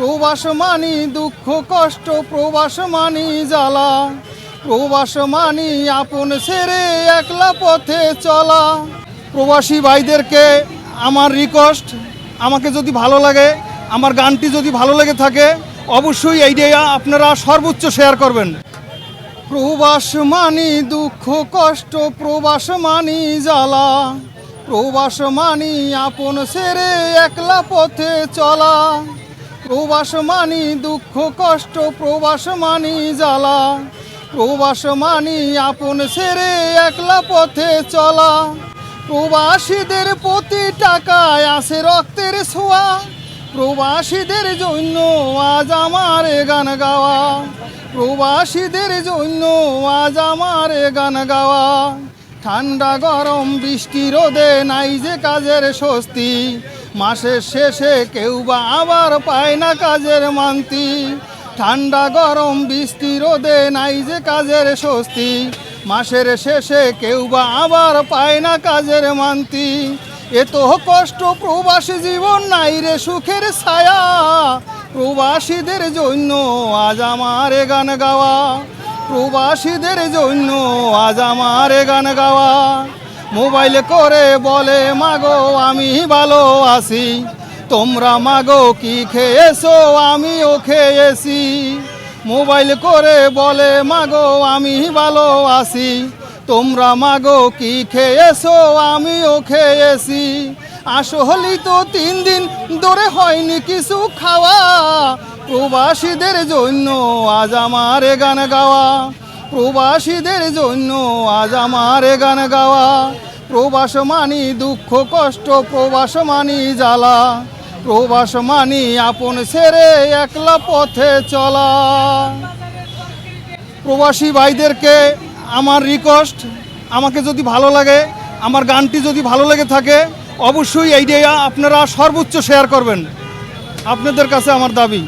প্রবাস মানি দুঃখ কষ্ট, প্রবাস মানি জ্বালা। প্রবাস মানি আপন সেরে একলা পথে চলা। প্রবাসী ভাইদেরকে আমার রিকোয়েস্ট আমাকে যদি ভালো লাগে, আমার গানটি যদি ভালো লেগে থাকে, অবশ্যই এইটা আপনারা সর্বোচ্চ শেয়ার করবেন। প্রবাস মানি দুঃখ কষ্ট, প্রবাস মানি জ্বালা। প্রবাস মানি আপন সেরে একলা পথে চলা। প্রবাস মানি দুঃখ কষ্ট, প্রবাস মানি জ্বালা। প্রবাস মানি আপন সেরে একলা পথে চলা। প্রবাসীদের প্রতি টাকায় আসে রক্তের ছোঁয়া। প্রবাসীদের জন্য আজ আমার গান গাওয়া। প্রবাসীদের জন্য আজ আমার গান গাওয়া। ঠান্ডা গরম, বৃষ্টি রোদে নাই যে কাজের স্বস্তি। মাসের শেষে কেউ বা আবার পায় না কাজের মান্তি। ঠান্ডা, গরম, বৃষ্টি, রোদে নাই যে কাজের স্বস্তি। মাসের শেষে কেউ বা আবার পায় না কাজের মান্তি। এত কষ্ট, প্রবাসী জীবন নাই রে সুখের ছায়া। প্রবাসীদের জন্য আজ আমার গান গাওয়া। প্রবাসীদের জন্য আজ আমার গান গাওয়া। মোবাইল করে বলে, মাগো, আমি ভালো আছি। তোমরা মাগো, কি খেয়েছো? আমিও খেয়েছি। মোবাইল করে বলে, মাগো, আমি ভালো আছি। তোমরা মাগো, কি খেয়েছো? আমিও খেয়েছি। আসো আসলেই তো তিন দিন ধরে হয়নি কিছু খাওয়া। প্রবাসীদের জন্য আজ আমার গান গাওয়া। প্রবাসীদের জন্য আজ আমার গান গাওয়া। প্রবাস মানি দুঃখ, কষ্ট, প্রবাস মানি জ্বালা। প্রবাস মানি আপন ছেড়ে একলা পথে চলা। প্রবাসী ভাইদেরকে আমার রিকোয়েস্ট আমাকে যদি ভালো লাগে, আমার গানটি যদি ভালো লেগে থাকে, অবশ্যই এইটা আপনারা সর্বোচ্চ শেয়ার করবেন। আপনাদের কাছে আমার দাবি।